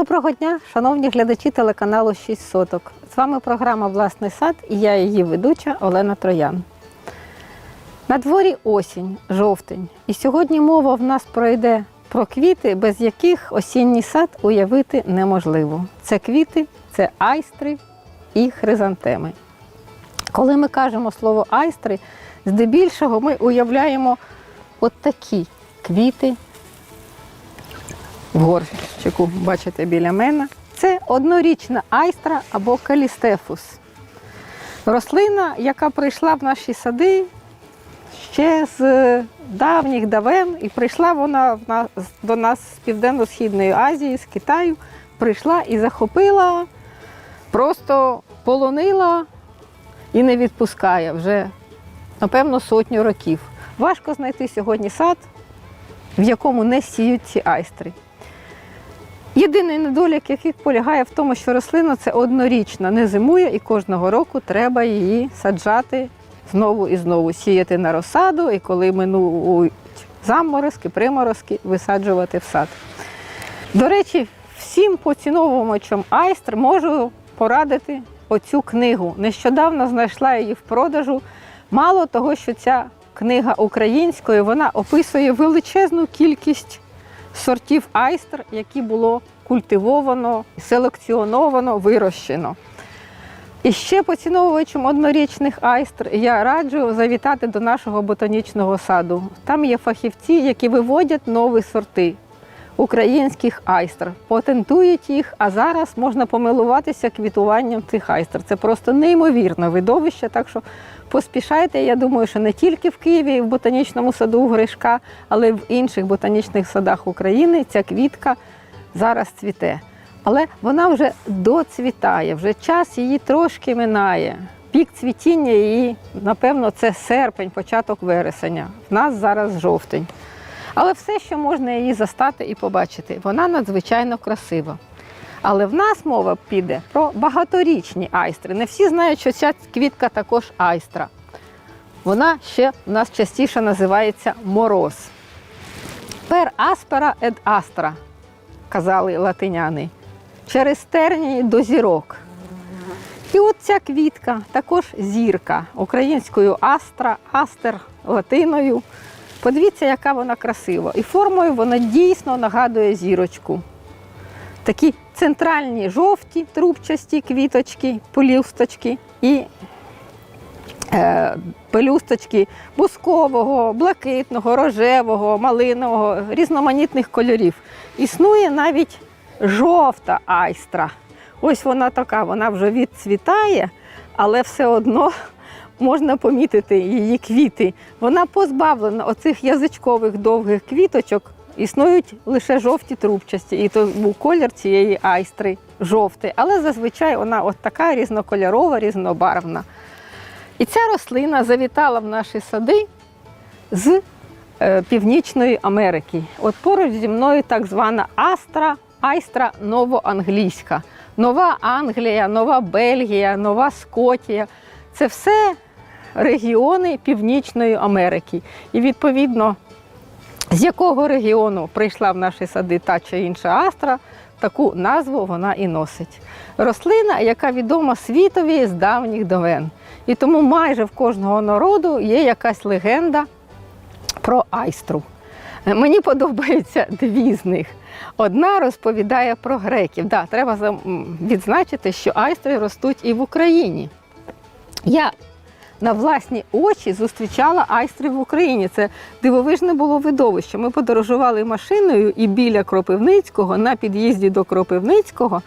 Доброго дня, шановні глядачі телеканалу 6 соток. З вами програма Власний сад і я її ведуча Олена Троян. На дворі осінь, жовтень. І сьогодні мова в нас пройде про квіти, без яких осінній сад уявити неможливо. Це квіти, це айстри і хризантеми. Коли ми кажемо слово айстри, здебільшого ми уявляємо от такі квіти в горщику, бачите біля мене. Це однорічна айстра або калістефус. Рослина, яка прийшла в наші сади ще з давніх давен, і прийшла вона до нас з Південно-Східної Азії, з Китаю, прийшла і захопила, просто полонила і не відпускає вже, напевно, сотню років. Важко знайти сьогодні сад, в якому не сіють ці айстри. Єдиний недолік, який полягає в тому, що рослина це однорічна, не зимує, і кожного року треба її саджати знову і знову, сіяти на розсаду, і коли минують заморозки, приморозки, висаджувати в сад. До речі, всім поціновувачам айстр можу порадити оцю книгу. Нещодавно знайшла її в продажу. Мало того, що ця книга українською, вона описує величезну кількість сортів айстр, які було культивовано, селекціоновано, вирощено. І ще поціновувачам однорічних айстр я раджу завітати до нашого ботанічного саду. Там є фахівці, які виводять нові сорти українських айстр, патентують їх, а зараз можна помилуватися квітуванням цих айстр. Це просто неймовірне видовище. Так що поспішайте. Я думаю, що не тільки в Києві, в ботанічному саду Гришка, але й в інших ботанічних садах України ця квітка зараз цвіте. Але вона вже доцвітає, вже час її трошки минає. Пік цвітіння її, напевно, це серпень, початок вересня. В нас зараз жовтень. Але все, що можна її застати і побачити, вона надзвичайно красива. Але в нас мова піде про багаторічні айстри. Не всі знають, що ця квітка також айстра. Вона ще в нас частіше називається мороз. Per aspera ed astra, казали латиняни, через тернії до зірок. І от ця квітка також зірка українською астра, астер латиною. Подивіться, яка вона красива. І формою вона дійсно нагадує зірочку. Такі центральні жовті трубчасті квіточки, полюсточки і е, пелюсточки бускового, блакитного, рожевого, малинового, різноманітних кольорів. Існує навіть жовта айстра. Ось вона така, вона вже відцвітає, але все одно можна помітити її квіти. Вона позбавлена оцих язичкових довгих квіточок. Існують лише жовті трубчасті, і то був колір цієї айстри жовтий. Але зазвичай вона от така різнокольорова, різнобарвна. І ця рослина завітала в наші сади з е, Північної Америки. От поруч зі мною так звана Астра, Айстра новоанглійська. Нова Англія, Нова Бельгія, Нова Скотія. Це все регіони Північної Америки. І відповідно, з якого регіону прийшла в наші сади та чи інша астра, таку назву вона і носить. Рослина, яка відома світові з давніх давен. І тому майже в кожного народу є якась легенда про айстру. Мені подобаються дві з них. Одна розповідає про греків. Да, треба відзначити, що айстри ростуть і в Україні. Я на власні очі зустрічала айстри в Україні. Це дивовижне було видовище. Ми подорожували машиною і біля Кропивницького, на під'їзді до Кропивницького.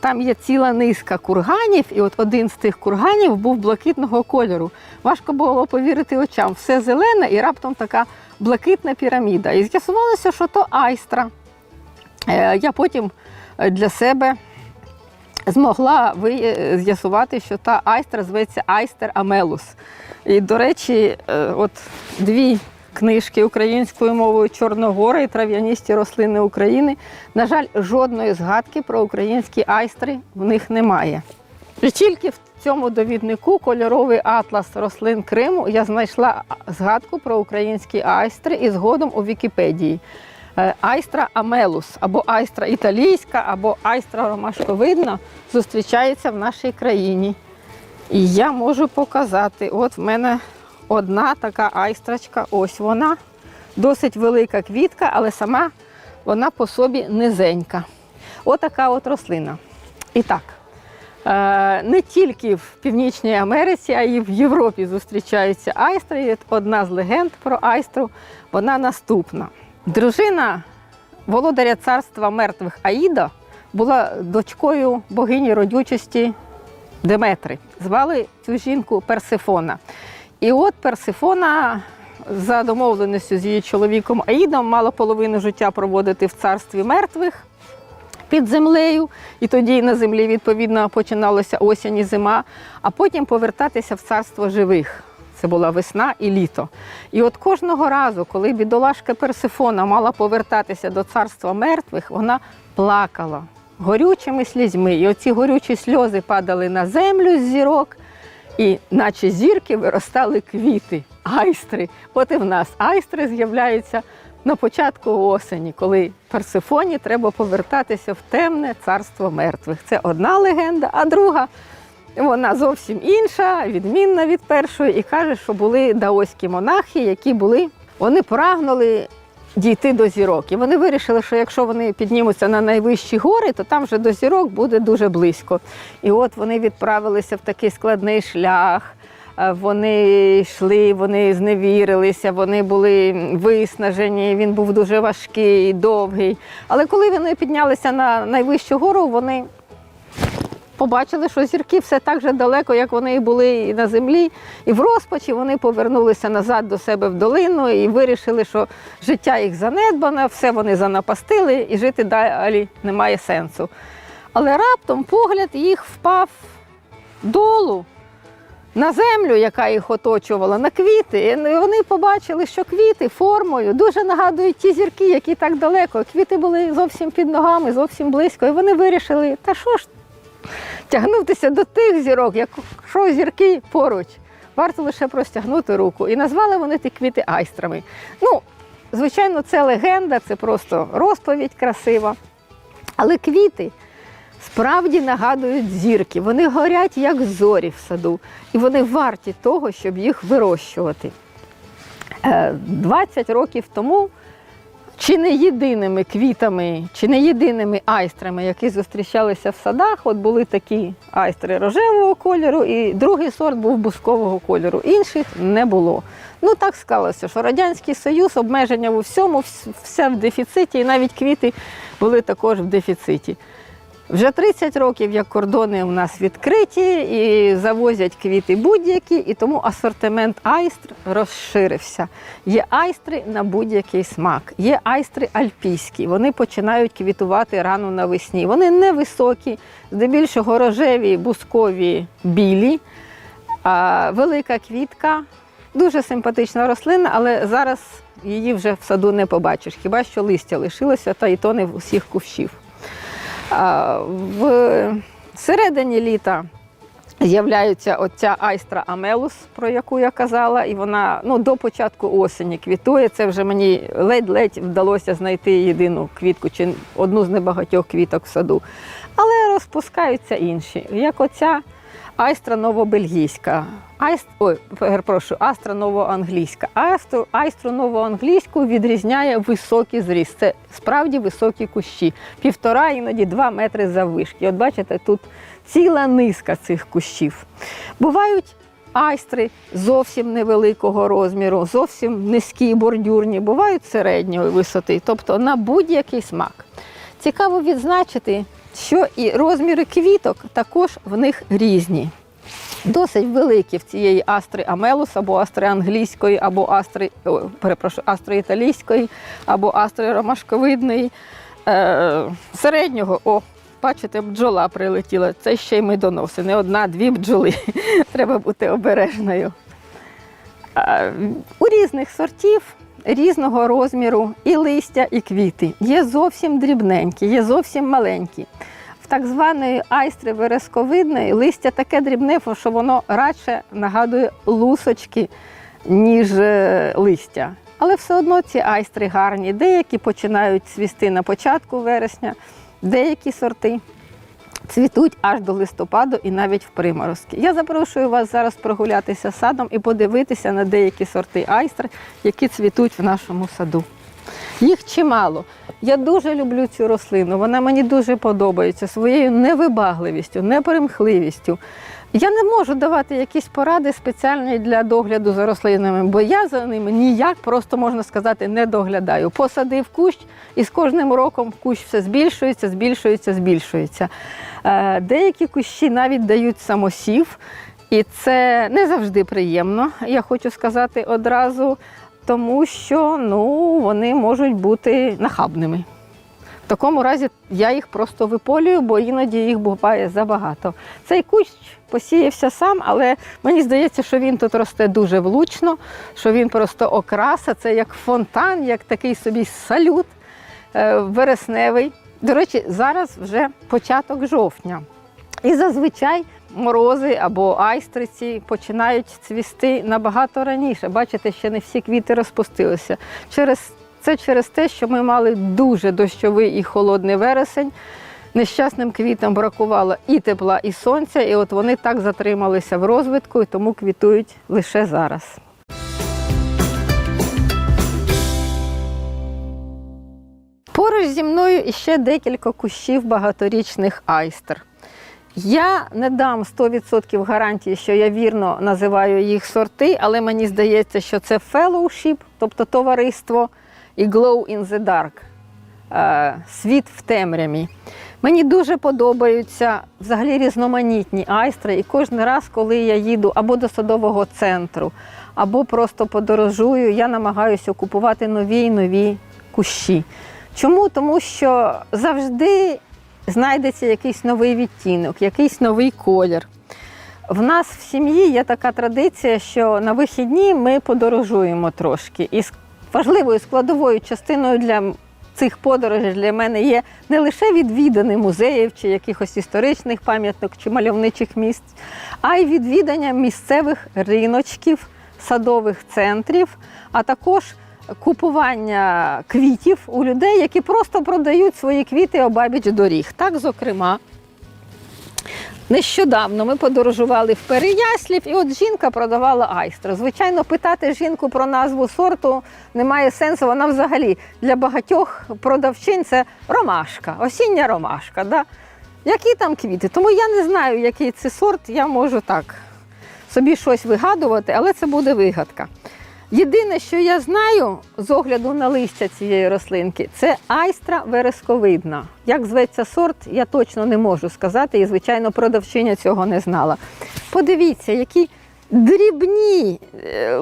Там є ціла низка курганів, і от один з тих курганів був блакитного кольору. Важко було повірити очам. Все зелене і раптом така блакитна піраміда. І з'ясувалося, що то айстра. Е, Я потім е, для себе змогла е, з'ясувати, що та айстра зветься Айстер Амелус. І, до речі, е, от дві книжки українською мовою Чорногора і трав'яністі рослини України. На жаль, жодної згадки про українські айстри в них немає. І тільки в цьому довіднику кольоровий атлас рослин Криму я знайшла згадку про українські айстри і згодом у Вікіпедії. Е, Айстра амелус, або айстра італійська, або айстра ромашковидна зустрічається в нашій країні. І я можу показати, от в мене одна така айстрачка, ось вона. Досить велика квітка, але сама вона по собі низенька. Отака от рослина. І так, е, не тільки в Північній Америці, а й в Європі зустрічаються айстри. Одна з легенд про айстру, вона наступна. Дружина володаря царства мертвих Аїда була дочкою богині родючості Деметри. Звали цю жінку Персифона. І от Персифона за домовленістю з її чоловіком Аїдом мала половину життя проводити в царстві мертвих під землею, і тоді на землі відповідно починалася осінь і зима, а потім повертатися в царство живих. Це була весна і літо. І от кожного разу, коли бідолашка Персифона мала повертатися до царства мертвих, вона плакала горючими слізьми. І оці горючі сльози падали на землю з зірок, і наче зірки виростали квіти, айстри. От і в нас айстри з'являються на початку осені, коли Персифоні треба повертатися в темне царство мертвих. Це одна легенда, а друга вона зовсім інша, відмінна від першої, і каже, що були даоські монахи, які були, вони прагнули дійти до зірок. І вони вирішили, що якщо вони піднімуться на найвищі гори, то там вже до зірок буде дуже близько. І от вони відправилися в такий складний шлях. Е, Вони йшли, вони зневірилися, вони були виснажені. Він був дуже важкий, довгий. Але коли вони піднялися на найвищу гору, вони побачили, що зірки все так же далеко, як вони і були і на землі. І в розпачі вони повернулися назад до себе в долину і вирішили, що життя їх занедбане, все вони занапастили, і жити далі немає сенсу. Але раптом погляд їх впав долу. На землю, яка їх оточувала, на квіти. І вони побачили, що квіти формою дуже нагадують ті зірки, які так далеко. Квіти були зовсім під ногами, зовсім близько. І вони вирішили, та що ж тягнутися до тих зірок, якщо зірки поруч, варто лише простягнути руку. І назвали вони ті квіти айстрами. Ну, звичайно, це легенда, це просто розповідь красива. Але квіти справді нагадують зірки. Вони горять, як зорі в саду, і вони варті того, щоб їх вирощувати. Е, 20 років тому чи не єдиними квітами, чи не єдиними айстрами, які зустрічалися в садах, от були такі айстри рожевого кольору, і другий сорт був бускового кольору. Інших не було. Ну так склалося, що Радянський Союз, обмеження у всьому, все в дефіциті, і навіть квіти були також в дефіциті. Вже 30 років, як кордони у нас відкриті і завозять квіти будь-які, і тому асортимент айстр розширився. Є айстри на будь-який смак, є айстри альпійські. Вони починають квітувати рано навесні. Вони невисокі, здебільшого рожеві, бускові, білі. А велика квітка, дуже симпатична рослина, але зараз її вже в саду не побачиш. Хіба що листя лишилося, та і то не в усіх кущів. В середині літа з'являється оця айстра амелус, про яку я казала, і вона ну, до початку осені квітує. Це вже мені ледь-ледь вдалося знайти єдину квітку чи одну з небагатьох квіток в саду. Але розпускаються інші, як оця айстра новобельгійська. Айст, ой, перепрошую, астра новоанглійська. Айстру, айстру новоанглійську відрізняє високий зріст. Це справді високі кущі, півтора, іноді два метри заввишки. От бачите, тут ціла низка цих кущів. Бувають айстри зовсім невеликого розміру, зовсім низькі, бордюрні, бувають середньої висоти, тобто на будь-який смак. Цікаво відзначити, що і розміри квіток також в них різні. Досить великі в цієї астри амелус, або астри англійської, або астри, перепрошую, астри італійської, або астри ромашковидної. Е, середнього, о, бачите, бджола прилетіла. Це ще й медоноси. Не одна, дві бджоли. Треба бути обережною. У різних сортів. Різного розміру і листя, і квіти. Є зовсім дрібненькі, є зовсім маленькі. В так званої айстри вересковидної листя таке дрібне, що воно радше нагадує лусочки, ніж е, листя. Але все одно ці айстри гарні. Деякі починають цвісти на початку вересня, деякі сорти цвітуть аж до листопаду і навіть в приморозки. Я запрошую вас зараз прогулятися садом і подивитися на деякі сорти айстр, які цвітуть в нашому саду. Їх чимало. Я дуже люблю цю рослину. Вона мені дуже подобається своєю невибагливістю, непримхливістю. Я не можу давати якісь поради спеціальні для догляду за рослинами, бо я за ними ніяк, просто можна сказати, не доглядаю. Посадив кущ, і з кожним роком кущ все збільшується, збільшується, збільшується. Е, Деякі кущі навіть дають самосів, і це не завжди приємно, я хочу сказати одразу, тому що ну, вони можуть бути нахабними. В такому разі я їх просто виполюю, бо іноді їх буває забагато. Цей кущ посіявся сам, але мені здається, що він тут росте дуже влучно, що він просто окраса, це як фонтан, як такий собі салют е, вересневий. До речі, зараз вже початок жовтня. І зазвичай морози або айстриці починають цвісти набагато раніше. Бачите, ще не всі квіти розпустилися. Через це через те, що ми мали дуже дощовий і холодний вересень. Нещасним квітам бракувало і тепла, і сонця, і от вони так затрималися в розвитку, і тому квітують лише зараз. Поруч зі мною іще декілька кущів багаторічних айстер. Я не дам 100% гарантії, що я вірно називаю їх сорти, але мені здається, що це fellowship, тобто товариство, і glow in the dark е, світ в темряві. Мені дуже подобаються взагалі різноманітні айстри, і кожен раз, коли я їду або до садового центру, або просто подорожую, я намагаюся купувати нові і нові кущі. Чому? Тому що завжди знайдеться якийсь новий відтінок, якийсь новий колір. В нас в сім'ї є така традиція, що на вихідні ми подорожуємо трошки. І важливою складовою частиною для цих подорожей для мене є не лише відвідини музеїв чи якихось історичних пам'яток чи мальовничих місць, а й відвідання місцевих риночків, садових центрів, а також купування квітів у людей, які просто продають свої квіти обабіч доріг. Так, зокрема, Нещодавно ми подорожували в Переяслів, і от жінка продавала айстри. Звичайно, питати жінку про назву сорту немає сенсу. Вона взагалі для багатьох продавчин це ромашка, осіння ромашка. Да? Які там квіти? Тому я не знаю, який це сорт, я можу так собі щось вигадувати, але це буде вигадка. Єдине, що я знаю з огляду на листя цієї рослинки, це айстра вересковидна. Як зветься сорт, я точно не можу сказати, і, звичайно, продавчиня цього не знала. Подивіться, які дрібні е,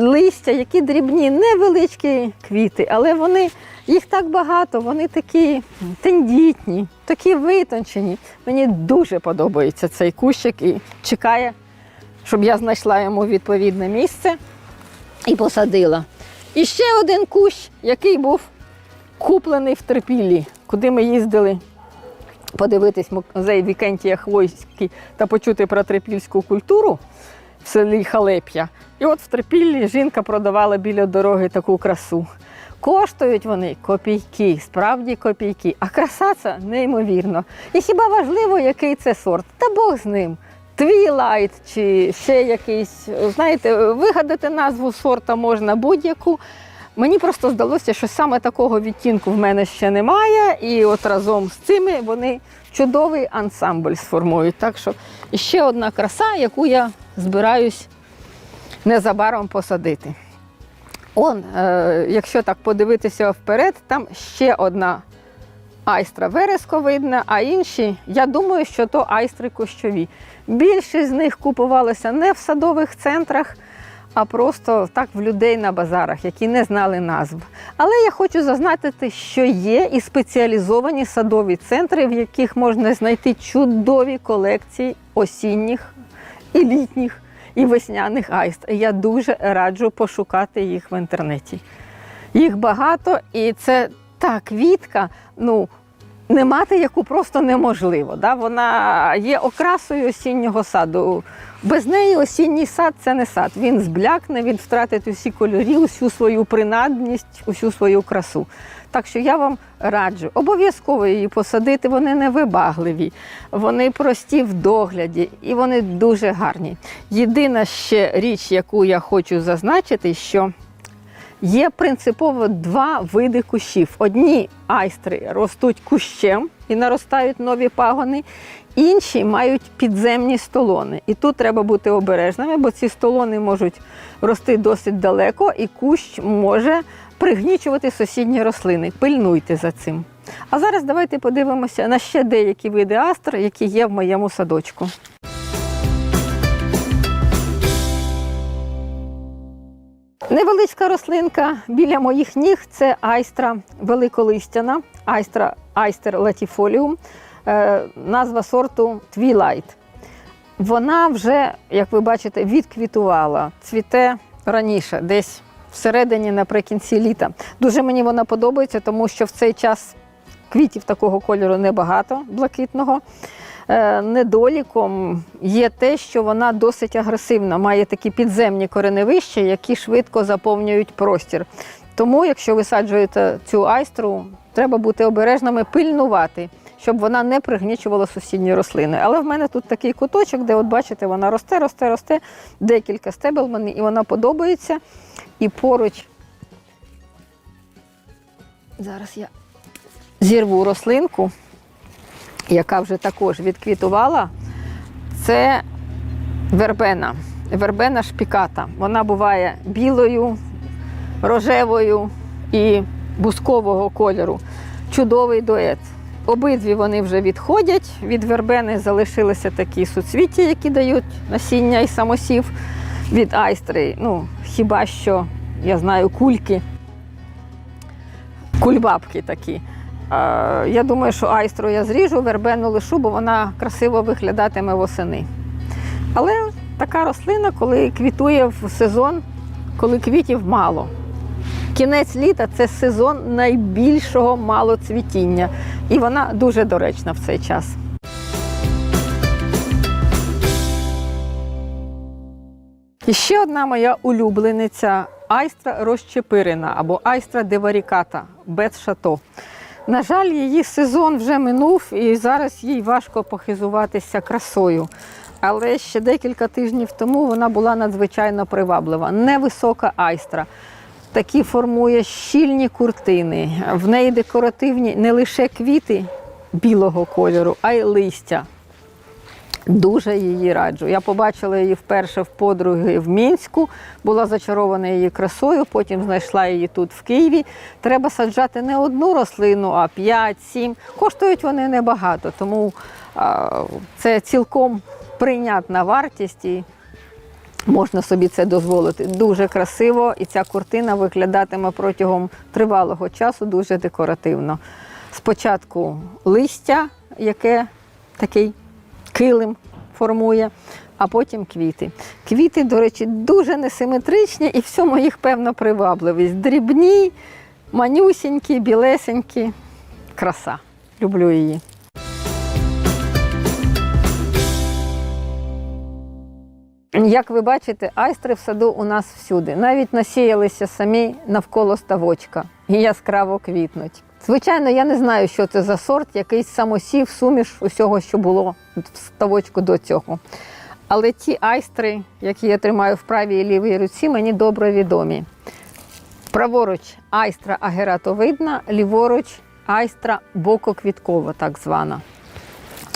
листя, які дрібні, невеличкі квіти, але вони, їх так багато, вони такі тендітні, такі витончені. Мені дуже подобається цей кущик і чекає, щоб я знайшла йому відповідне місце і посадила. І ще один кущ, який був куплений в Терпіллі, куди ми їздили подивитись музей Вікентія Хвойський та почути про трипільську культуру в селі Халеп'я. І от в Трипіллі жінка продавала біля дороги таку красу. Коштують вони копійки, справді копійки, а краса це неймовірно. І хіба важливо, який це сорт? Та Бог з ним. Твілайт чи ще якийсь, знаєте, вигадати назву сорта можна будь-яку. Мені просто здалося, що саме такого відтінку в мене ще немає, і от разом з цими вони чудовий ансамбль сформують. Так що ще одна краса, яку я збираюсь незабаром посадити. Он, е, якщо так подивитися вперед, там ще одна айстра вересковидна, а інші, я думаю, що то айстри кущові. Більшість з них купувалися не в садових центрах, а просто так в людей на базарах, які не знали назв. Але я хочу зазначити, що є і спеціалізовані садові центри, в яких можна знайти чудові колекції осінніх і літніх, і весняних айстр. Я дуже раджу пошукати їх в інтернеті. Їх багато, і це та квітка, ну, не мати, яку просто неможливо. Да? Вона є окрасою осіннього саду. Без неї осінній сад це не сад. Він зблякне, він втратить усі кольорі, усю свою принадність, усю свою красу. Так що я вам раджу обов'язково її посадити. Вони не вибагливі, вони прості в догляді і вони дуже гарні. Єдина ще річ, яку я хочу зазначити, що Є принципово два види кущів. Одні айстри ростуть кущем і наростають нові пагони, інші мають підземні столони. І тут треба бути обережними, бо ці столони можуть рости досить далеко, і кущ може пригнічувати сусідні рослини. Пильнуйте за цим. А зараз давайте подивимося на ще деякі види астр, які є в моєму садочку. Невеличка рослинка біля моїх ніг це айстра великолистяна, айстра айстер латіфоліум, е, назва сорту Twilight. Вона вже, як ви бачите, відквітувала, цвіте раніше, десь всередині, наприкінці літа. Дуже мені вона подобається, тому що в цей час квітів такого кольору небагато блакитного. Е, Недоліком є те, що вона досить агресивна, має такі підземні кореневища, які швидко заповнюють простір. Тому, якщо висаджуєте цю айстру, треба бути обережними, пильнувати, щоб вона не пригнічувала сусідні рослини. Але в мене тут такий куточок, де, от бачите, вона росте, росте, росте, декілька стебел мені, і вона подобається. І поруч. Зараз я зірву рослинку яка вже також відквітувала, це вербена. Вербена шпіката. Вона буває білою, рожевою і бускового кольору. Чудовий дует. Обидві вони вже відходять. Від вербени залишилися такі суцвіття, які дають насіння і самосів. Від айстри, ну, хіба що, я знаю, кульки, кульбабки такі. Я думаю, що айстру я зріжу, вербену лишу, бо вона красиво виглядатиме восени. Але така рослина, коли квітує в сезон, коли квітів мало. Кінець літа це сезон найбільшого малоцвітіння. І вона дуже доречна в цей час. І ще одна моя улюблениця айстра розчепирина або айстра деваріката без шато. На жаль, її сезон вже минув, і зараз їй важко похизуватися красою. Але ще декілька тижнів тому вона була надзвичайно приваблива. Невисока айстра. Такі формує щільні куртини. В неї декоративні не лише квіти білого кольору, а й листя. Дуже її раджу. Я побачила її вперше в подруги в Мінську, була зачарована її красою, потім знайшла її тут в Києві. Треба саджати не одну рослину, а 5-7. Коштують вони небагато, тому а, це цілком прийнятна вартість і можна собі це дозволити. Дуже красиво, і ця куртина виглядатиме протягом тривалого часу дуже декоративно. Спочатку листя, яке такий килим формує, а потім квіти. Квіти, до речі, дуже несиметричні і в цьому їх певна привабливість. Дрібні, манюсінькі, білесенькі. Краса. Люблю її. Як ви бачите, айстри в саду у нас всюди. Навіть насіялися самі навколо ставочка і яскраво квітнуть. Звичайно, я не знаю, що це за сорт, якийсь самосів, суміш усього, що було в ставочку до цього. Але ті айстри, які я тримаю в правій і лівій руці, мені добре відомі. Праворуч айстра агератовидна, ліворуч айстра бококвіткова, так звана.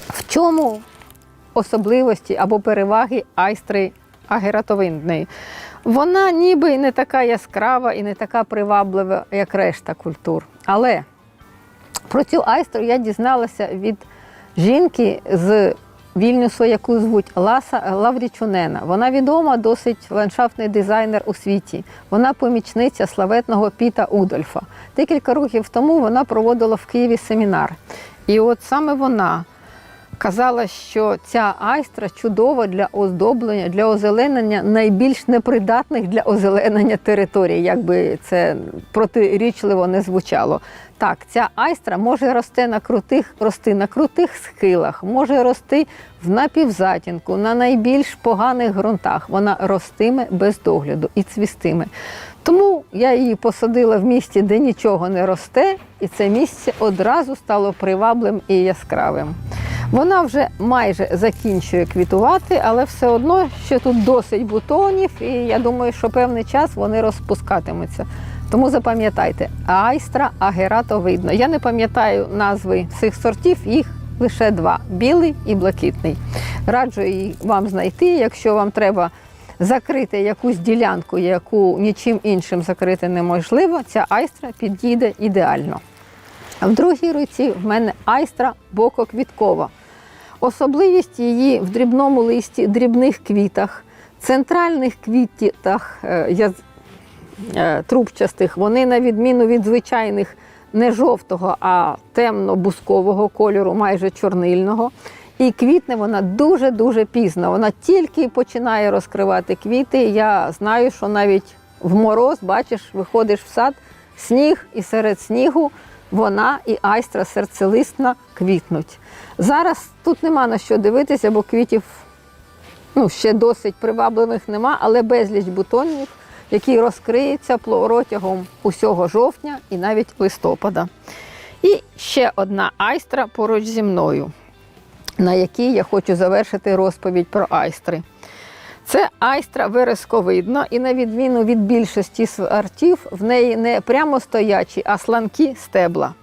В чому особливості або переваги айстри агератовидної? Вона ніби не така яскрава і не така приваблива, як решта культур. Але про цю айстру я дізналася від жінки з Вільнюсу, яку звуть Ласа Лаврічунена. Вона відома досить ландшафтний дизайнер у світі. Вона помічниця славетного Піта Удольфа. Декілька років тому вона проводила в Києві семінар. І от саме вона казала, що ця айстра чудова для оздоблення, для озеленення найбільш непридатних для озеленення територій, як би це протирічливо не звучало. Так, ця айстра може рости на крутих, рости на крутих схилах, може рости в напівзатінку, на найбільш поганих ґрунтах. Вона ростиме без догляду і цвістиме. Тому я її посадила в місті, де нічого не росте, і це місце одразу стало приваблим і яскравим. Вона вже майже закінчує квітувати, але все одно ще тут досить бутонів, і я думаю, що певний час вони розпускатимуться. Тому запам'ятайте, айстра агератовидна. Я не пам'ятаю назви цих сортів, їх лише два білий і блакитний. Раджу її вам знайти, якщо вам треба закрити якусь ділянку, яку нічим іншим закрити неможливо, ця айстра підійде ідеально. В другій руці в мене айстра бококвіткова. Особливість її в дрібному листі, дрібних квітах, центральних квітах е, е, трубчастих, вони, на відміну від звичайних, не жовтого, а темно-бускового кольору, майже чорнильного. І квітне вона дуже-дуже пізно. Вона тільки починає розкривати квіти. Я знаю, що навіть в мороз, бачиш, виходиш в сад, сніг, і серед снігу вона і айстра серцелистна квітнуть. Зараз тут нема на що дивитися, бо квітів ну, ще досить привабливих нема, але безліч бутонів, які розкриються протягом усього жовтня і навіть листопада. І ще одна айстра поруч зі мною, на якій я хочу завершити розповідь про айстри. Це айстра вересковидна, і на відміну від більшості сортів, в неї не прямо стоячі, а сланкі стебла.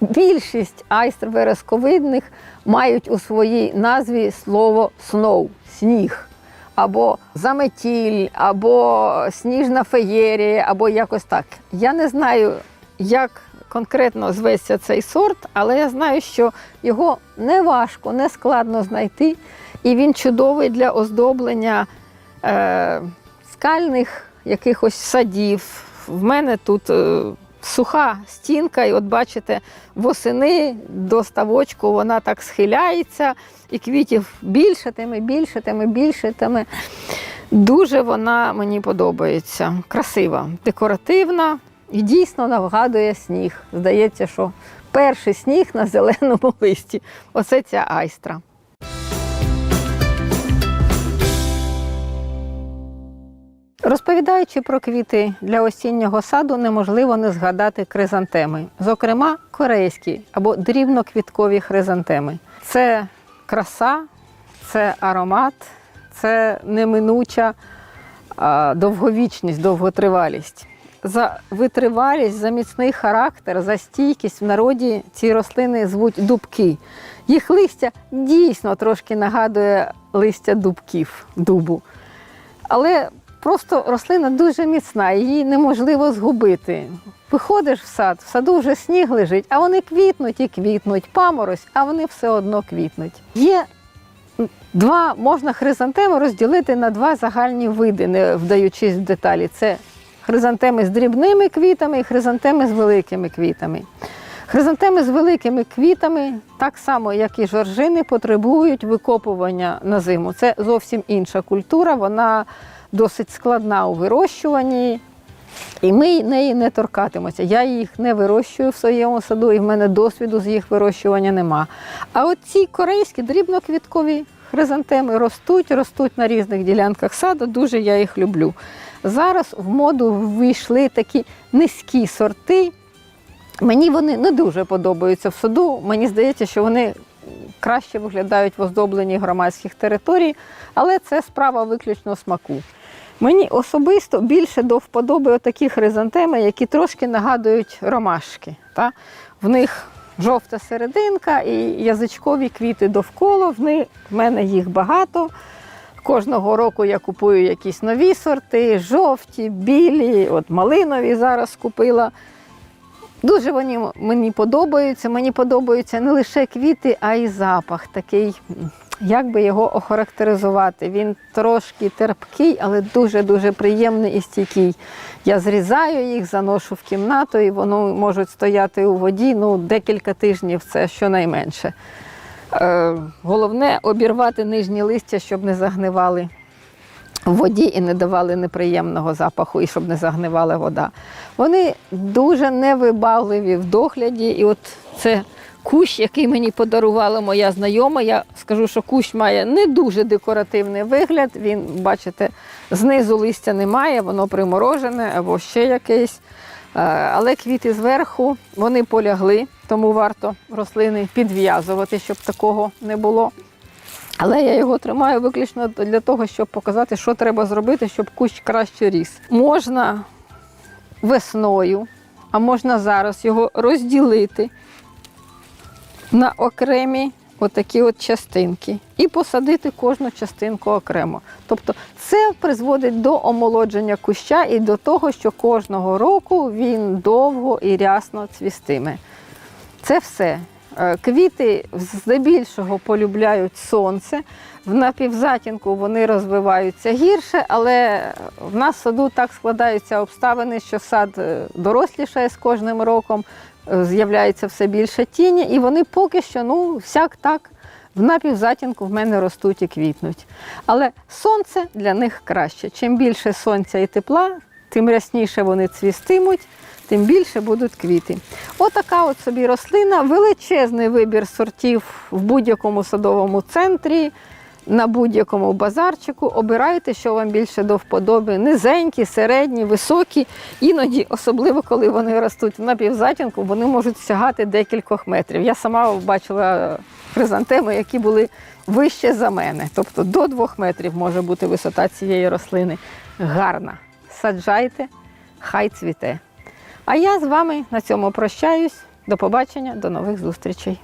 Більшість айстр вересковидних мають у своїй назві слово сноу сніг, або заметіль, або сніжна феєрія, або якось так. Я не знаю, як конкретно зветься цей сорт, але я знаю, що його не важко, не складно знайти, і він чудовий для оздоблення е, скальних якихось садів. В мене тут е, суха стінка, і от бачите, восени до ставочку вона так схиляється, і квітів більшатиме, більшатиме, більшатиме. Дуже вона мені подобається. Красива, декоративна і дійсно нагадує сніг. Здається, що перший сніг на зеленому листі. Оце ця айстра. Розповідаючи про квіти для осіннього саду, неможливо не згадати хризантеми, зокрема корейські або дрібноквіткові хризантеми. Це краса, це аромат, це неминуча довговічність, довготривалість. За витривалість, за міцний характер, за стійкість в народі ці рослини звуть дубки. Їх листя дійсно трошки нагадує листя дубків, дубу. Але просто рослина дуже міцна, її неможливо згубити. Виходиш в сад, в саду вже сніг лежить, а вони квітнуть і квітнуть, паморозь, а вони все одно квітнуть. Є два, можна хризантеми розділити на два загальні види, не вдаючись в деталі. Це хризантеми з дрібними квітами і хризантеми з великими квітами. Хризантеми з великими квітами, так само як і жоржини, потребують викопування на зиму. Це зовсім інша культура, вона досить складна у вирощуванні, і ми неї не торкатимося. Я їх не вирощую в своєму саду, і в мене досвіду з їх вирощування нема. А от ці корейські дрібноквіткові хризантеми ростуть, ростуть на різних ділянках саду, дуже я їх люблю. Зараз в моду ввійшли такі низькі сорти. Мені вони не дуже подобаються в саду. Мені здається, що вони краще виглядають в оздобленні громадських територій, але це справа виключно смаку. Мені особисто більше до вподоби такі хризантеми, які трошки нагадують ромашки. Та? В них жовта серединка і язичкові квіти довкола. В, них, в мене їх багато. Кожного року я купую якісь нові сорти, жовті, білі, от малинові зараз купила. Дуже вони мені подобаються. Мені подобаються не лише квіти, а й запах такий, як би його охарактеризувати. Він трошки терпкий, але дуже-дуже приємний і стійкий. Я зрізаю їх, заношу в кімнату, і вони можуть стояти у воді ну, декілька тижнів, це щонайменше. Е, головне обірвати нижні листя, щоб не загнивали в воді і не давали неприємного запаху, і щоб не загнивала вода. Вони дуже невибагливі в догляді. І от це кущ, який мені подарувала моя знайома. Я скажу, що кущ має не дуже декоративний вигляд. Він, бачите, знизу листя немає, воно приморожене або ще якесь. Е, Але квіти зверху вони полягли, тому варто рослини підв'язувати, щоб такого не було. Але я його тримаю виключно для того, щоб показати, що треба зробити, щоб кущ краще ріс. Можна весною, а можна зараз його розділити на окремі отакі от частинки і посадити кожну частинку окремо. Тобто це призводить до омолодження куща і до того, що кожного року він довго і рясно цвістиме. Це все. Е, Квіти здебільшого полюбляють сонце. В напівзатінку вони розвиваються гірше, але в нас в саду так складаються обставини, що сад е, дорослішає з кожним роком, з'являється все більше тіні, і вони поки що, ну, всяк так, в напівзатінку в мене ростуть і квітнуть. Але сонце для них краще. Чим більше сонця і тепла, тим рясніше вони цвістимуть, тим більше будуть квіти. Отака от собі рослина, величезний вибір сортів в будь-якому садовому центрі, на будь-якому базарчику. Обирайте, що вам більше до вподоби. Низенькі, середні, високі. Іноді, особливо коли вони ростуть в напівзатінку, вони можуть сягати декількох метрів. Я сама бачила хризантеми, які були вище за мене. Тобто до двох метрів може бути висота цієї рослини. Гарна. Саджайте, хай цвіте. А я з вами на цьому прощаюсь. До побачення, до нових зустрічей.